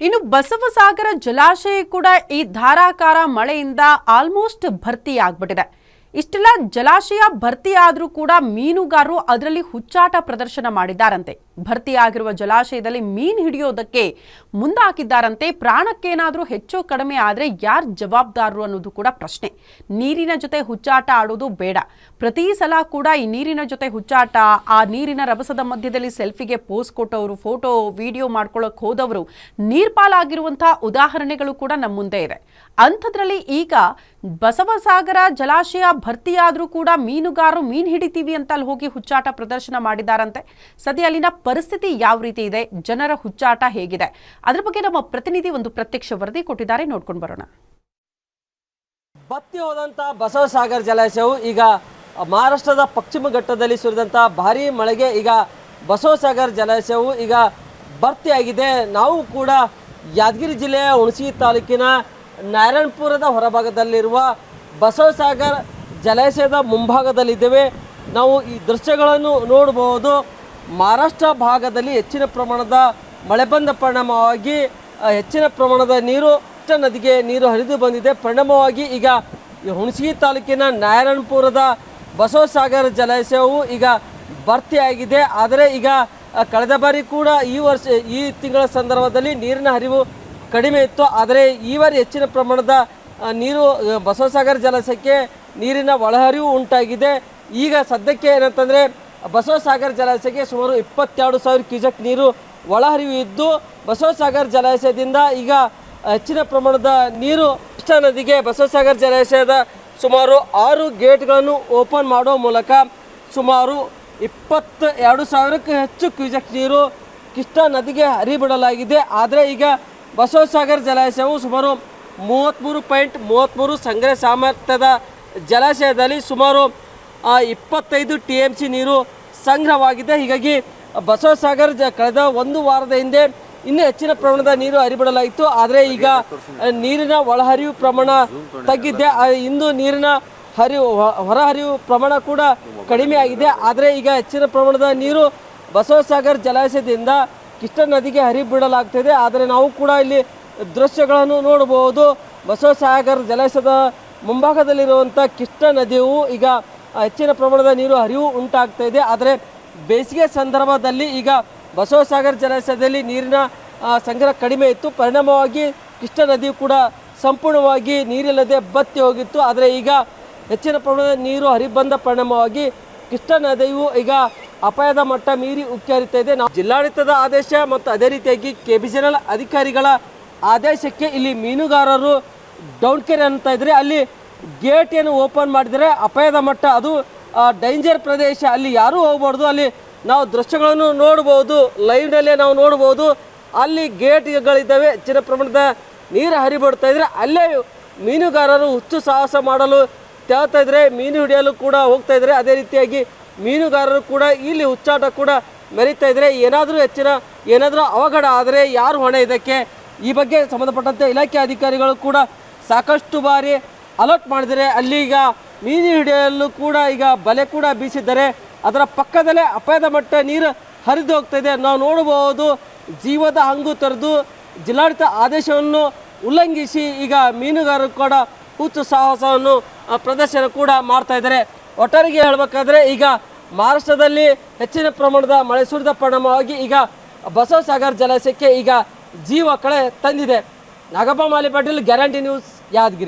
ಇನ್ನು ಬಸವಸಾಗರ ಜಲಾಶಯ ಕೂಡ ಈ ಧಾರಾಕಾರ ಮಳೆಯಿಂದ ಆಲ್ಮೋಸ್ಟ್ ಭರ್ತಿಯಾಗ್ಬಿಟ್ಟಿದೆ. ಇಷ್ಟೆಲ್ಲ ಜಲಾಶಯ ಭರ್ತಿಯಾದರೂ ಕೂಡ ಮೀನುಗಾರರು ಅದರಲ್ಲಿ ಹುಚ್ಚಾಟ ಪ್ರದರ್ಶನ ಮಾಡಿದ್ದಾರಂತೆ. ಭರ್ತಿಯಾಗಿರುವ ಜಲಾಶಯದಲ್ಲಿ ಮೀನು ಹಿಡಿಯೋದಕ್ಕೆ ಮುಂದಾಕಿದ್ದಾರಂತೆ. ಪ್ರಾಣಕ್ಕೇನಾದರೂ ಹೆಚ್ಚು ಕಡಿಮೆ ಆದರೆ ಯಾರು ಜವಾಬ್ದಾರರು ಅನ್ನೋದು ಕೂಡ ಪ್ರಶ್ನೆ. ನೀರಿನ ಜೊತೆ ಹುಚ್ಚಾಟ ಆಡೋದು ಬೇಡ. ಪ್ರತಿ ಸಲ ಕೂಡ ಈ ನೀರಿನ ಜೊತೆ ಹುಚ್ಚಾಟ, ಆ ನೀರಿನ ರಭಸದ ಮಧ್ಯದಲ್ಲಿ ಸೆಲ್ಫಿಗೆ ಪೋಸ್ ಕೊಟ್ಟವರು, ಫೋಟೋ, ವಿಡಿಯೋ ಮಾಡ್ಕೊಳ್ಳೋಕೆ ಹೋದವರು ನೀರ್ಪಾಲಾಗಿರುವಂತಹ ಉದಾಹರಣೆಗಳು ಕೂಡ ನಮ್ಮ ಮುಂದೆ ಇದೆ. ಅಂಥದ್ರಲ್ಲಿ ಈಗ ಬಸವಸಾಗರ ಜಲಾಶಯ ಭರ್ತಿಯಾದರೂ ಕೂಡ ಮೀನುಗಾರರು ಮೀನು ಹಿಡಿತೀವಿ ಅಂತ ಅಲ್ಲಿ ಹೋಗಿ ಹುಚ್ಚಾಟ ಪ್ರದರ್ಶನ ಮಾಡಿದಾರಂತೆ. ಸದ್ಯ ಅಲ್ಲಿನ ಪರಿಸ್ಥಿತಿ ಯಾವ ರೀತಿ ಇದೆ? ಜನರ ಹುಚ್ಚಾಟ ಹೇಗಿದೆ? ಅದ್ರ ಬಗ್ಗೆ ನಮ್ಮ ಪ್ರತಿನಿಧಿ ಒಂದು ಪ್ರತ್ಯಕ್ಷ ವರದಿ ಕೊಟ್ಟಿದ್ದಾರೆ. ನೋಡ್ಕೊಂಡು ಬರೋಣ. ಬತ್ತಿ ಹೋದಂಥ ಬಸವಸಾಗರ ಜಲಾಶಯವು ಈಗ ಮಹಾರಾಷ್ಟ್ರದ ಪಶ್ಚಿಮ ಘಟ್ಟದಲ್ಲಿ ಸುರಿದಂಥ ಭಾರಿ ಮಳೆಗೆ ಈಗ ಬಸವಸಾಗರ ಜಲಾಶಯವು ಈಗ ಭರ್ತಿಯಾಗಿದೆ. ನಾವು ಕೂಡ ಯಾದಗಿರಿ ಜಿಲ್ಲೆಯ ಹುಣಸಿ ತಾಲೂಕಿನ ನಾರಾಯಣಪುರದ ಹೊರಭಾಗದಲ್ಲಿರುವ ಬಸವಸಾಗರ್ ಜಲಾಶಯದ ಮುಂಭಾಗದಲ್ಲಿದ್ದೇವೆ. ನಾವು ಈ ದೃಶ್ಯಗಳನ್ನು ನೋಡಬಹುದು. ಮಹಾರಾಷ್ಟ್ರ ಭಾಗದಲ್ಲಿ ಹೆಚ್ಚಿನ ಪ್ರಮಾಣದ ಮಳೆ ಬಂದ ಪರಿಣಾಮವಾಗಿ ಹೆಚ್ಚಿನ ಪ್ರಮಾಣದ ನೀರು ನದಿಗೆ ನೀರು ಹರಿದು ಬಂದಿದೆ. ಪರಿಣಾಮವಾಗಿ ಈಗ ಹುಣಸಗಿ ತಾಲೂಕಿನ ನಾರಾಯಣಪುರದ ಬಸವಸಾಗರ ಜಲಾಶಯವು ಈಗ ಭರ್ತಿಯಾಗಿದೆ. ಆದರೆ ಈಗ ಕಳೆದ ಬಾರಿ ಕೂಡ ಈ ವರ್ಷ, ಈ ತಿಂಗಳ ಸಂದರ್ಭದಲ್ಲಿ ನೀರಿನ ಹರಿವು ಕಡಿಮೆ ಇತ್ತು. ಆದರೆ ಈ ಬಾರಿ ಹೆಚ್ಚಿನ ಪ್ರಮಾಣದ ನೀರು ಬಸವಸಾಗರ ಜಲಾಶಯಕ್ಕೆ ನೀರಿನ ಒಳಹರಿವು ಉಂಟಾಗಿದೆ. ಈಗ ಸದ್ಯಕ್ಕೆ ಏನಂತಂದರೆ, ಬಸವಸಾಗರ ಜಲಾಶಯಕ್ಕೆ ಸುಮಾರು ಇಪ್ಪತ್ತೆರಡು ಸಾವಿರ ಕ್ಯೂಸೆಕ್ ನೀರು ಒಳಹರಿವು ಇದ್ದು, ಬಸವಸಾಗರ ಜಲಾಶಯದಿಂದ ಈಗ ಹೆಚ್ಚಿನ ಪ್ರಮಾಣದ ನೀರು ಕೃಷ್ಣಾ ನದಿಗೆ, ಬಸವಸಾಗರ ಜಲಾಶಯದ ಸುಮಾರು ಆರು ಗೇಟ್ಗಳನ್ನು ಓಪನ್ ಮಾಡುವ ಮೂಲಕ ಸುಮಾರು ಇಪ್ಪತ್ತ ಎರಡು ಸಾವಿರಕ್ಕೂ ಹೆಚ್ಚು ಕ್ಯೂಸೆಕ್ ನೀರು ಕೃಷ್ಣಾ ನದಿಗೆ ಹರಿಬಿಡಲಾಗಿದೆ. ಆದರೆ ಈಗ ಬಸವಸಾಗರ ಜಲಾಶಯವು ಸುಮಾರು ಮೂವತ್ತ್ಮೂರು ಪಾಯಿಂಟ್ ಮೂವತ್ತ್ಮೂರು ಸಂಗ್ರಹ ಸಾಮರ್ಥ್ಯದ ಜಲಾಶಯದಲ್ಲಿ ಸುಮಾರು ಇಪ್ಪತ್ತೈದು ಟಿ ಎಂ ಸಿ ನೀರು ಸಂಗ್ರಹವಾಗಿದೆ. ಹೀಗಾಗಿ ಬಸವಸಾಗರ ಜ, ಕಳೆದ ಒಂದು ವಾರದ ಹಿಂದೆ ಇನ್ನೂ ಹೆಚ್ಚಿನ ಪ್ರಮಾಣದ ನೀರು ಹರಿಬಿಡಲಾಯಿತು. ಆದರೆ ಈಗ ನೀರಿನ ಒಳಹರಿವು ಪ್ರಮಾಣ ತಗ್ಗಿದ್ದೆ ಇಂದು ನೀರಿನ ಹರಿವು ಹೊರಹರಿವು ಪ್ರಮಾಣ ಕೂಡ ಕಡಿಮೆ ಆಗಿದೆ. ಆದರೆ ಈಗ ಹೆಚ್ಚಿನ ಪ್ರಮಾಣದ ನೀರು ಬಸವಸಾಗರ್ ಜಲಾಶಯದಿಂದ ಕೃಷ್ಣ ನದಿಗೆ ಹರಿಬಿಡಲಾಗ್ತಿದೆ, ಆದರೆ ನಾವು ಕೂಡ ಇಲ್ಲಿ ದೃಶ್ಯಗಳನ್ನು ನೋಡಬಹುದು. ಬಸವಸಾಗರ್ ಜಲಾಶಯದ ಮುಂಭಾಗದಲ್ಲಿರುವಂಥ ಕಿಷ್ಟ ನದಿಯು ಈಗ ಹೆಚ್ಚಿನ ಪ್ರಮಾಣದ ನೀರು ಹರಿವು ಉಂಟಾಗ್ತಾ ಇದೆ. ಆದರೆ ಬೇಸಿಗೆ ಸಂದರ್ಭದಲ್ಲಿ ಈಗ ಬಸವಸಾಗರ್ ಜಲಾಶಯದಲ್ಲಿ ನೀರಿನ ಸಂಗ್ರಹ ಕಡಿಮೆ ಇತ್ತು. ಪರಿಣಾಮವಾಗಿ ಕೃಷ್ಣ ನದಿಯು ಕೂಡ ಸಂಪೂರ್ಣವಾಗಿ ನೀರಿಲ್ಲದೆ ಬತ್ತಿ ಹೋಗಿತ್ತು. ಆದರೆ ಈಗ ಹೆಚ್ಚಿನ ಪ್ರಮಾಣದ ನೀರು ಹರಿಬಂದ ಪರಿಣಾಮವಾಗಿ ಕೃಷ್ಣ ನದಿಯು ಈಗ ಅಪಾಯದ ಮಟ್ಟ ಮೀರಿ ಉಕ್ಕಿ ಹರಿತಾ ಇದೆ. ನಾವು ಜಿಲ್ಲಾಡಳಿತದ ಆದೇಶ ಮತ್ತು ಅದೇ ರೀತಿಯಾಗಿ ಕೆ ಅಧಿಕಾರಿಗಳ ಆದೇಶಕ್ಕೆ ಇಲ್ಲಿ ಮೀನುಗಾರರು ಡೌನ್ ಕೆರೆ ಅಂತ ಇದ್ರೆ ಅಲ್ಲಿ ಗೇಟ್ ಏನು ಓಪನ್ ಮಾಡಿದರೆ ಅಪಾಯದ ಮಟ್ಟ ಅದು ಡೇಂಜರ್ ಪ್ರದೇಶ. ಅಲ್ಲಿ ಯಾರೂ ಹೋಗಬಾರ್ದು. ಅಲ್ಲಿ ನಾವು ದೃಶ್ಯಗಳನ್ನು ನೋಡ್ಬೋದು, ಲೈವ್ನಲ್ಲೇ ನಾವು ನೋಡ್ಬೋದು. ಅಲ್ಲಿ ಗೇಟ್ಗಳಿದ್ದಾವೆ, ಹೆಚ್ಚಿನ ಪ್ರಮಾಣದ ನೀರು ಹರಿಬಿಡ್ತಾ ಇದ್ರೆ ಅಲ್ಲೇ ಮೀನುಗಾರರು ಹುಚ್ಚು ಸಾಹಸ ಮಾಡಲು ತೇಳ್ತಾ ಇದ್ರೆ, ಮೀನು ಹಿಡಿಯಲು ಕೂಡ ಹೋಗ್ತಾ ಇದ್ದಾರೆ ಅದೇ ರೀತಿಯಾಗಿ ಮೀನುಗಾರರು ಕೂಡ ಇಲ್ಲಿ ಹುಚ್ಚಾಟ ಕೂಡ ಮೆರೀತಾ ಇದ್ರೆ ಏನಾದರೂ ಹೆಚ್ಚಿನ, ಏನಾದರೂ ಅವಘಡ ಆದರೆ ಯಾರು ಹೊಣೆ ಇದಕ್ಕೆ? ಈ ಬಗ್ಗೆ ಸಂಬಂಧಪಟ್ಟಂತೆ ಇಲಾಖೆ ಅಧಿಕಾರಿಗಳು ಕೂಡ ಸಾಕಷ್ಟು ಬಾರಿ ಅಲರ್ಟ್ ಮಾಡಿದರೆ, ಅಲ್ಲಿ ಈಗ ಮೀನು ಹಿಡಿಯಲು ಕೂಡ ಈಗ ಬಲೆ ಕೂಡ ಬೀಸಿದ್ದಾರೆ, ಅದರ ಪಕ್ಕದಲ್ಲೇ ಅಪಾಯದ ಮಟ್ಟ ನೀರು ಹರಿದು ಹೋಗ್ತಾ ಇದೆ. ನಾವು ನೋಡಬಹುದು ಜೀವದ ಹಂಗು ತೊರೆದು ಜಿಲ್ಲಾಡಳಿತ ಆದೇಶವನ್ನು ಉಲ್ಲಂಘಿಸಿ ಈಗ ಮೀನುಗಾರರು ಕೂಡ ಹುಚ್ಚು ಸಾಹಸವನ್ನು ಪ್ರದರ್ಶನ ಕೂಡ ಮಾಡ್ತಾ ಇದ್ದಾರೆ. ಒಟ್ಟಾರೆಗೆ ಹೇಳಬೇಕಾದ್ರೆ ಈಗ ಮಹಾರಾಷ್ಟ್ರದಲ್ಲಿ ಹೆಚ್ಚಿನ ಪ್ರಮಾಣದ ಮಳೆ ಸುರಿದ ಪರಿಣಾಮವಾಗಿ ಈಗ ಬಸವಸಾಗರ್ ಜಲಾಶಯಕ್ಕೆ ಈಗ ಜೀವ ಕಳೆ ತಂದಿದೆ. Nagappa Mali Patil Guarantee News Yadgir.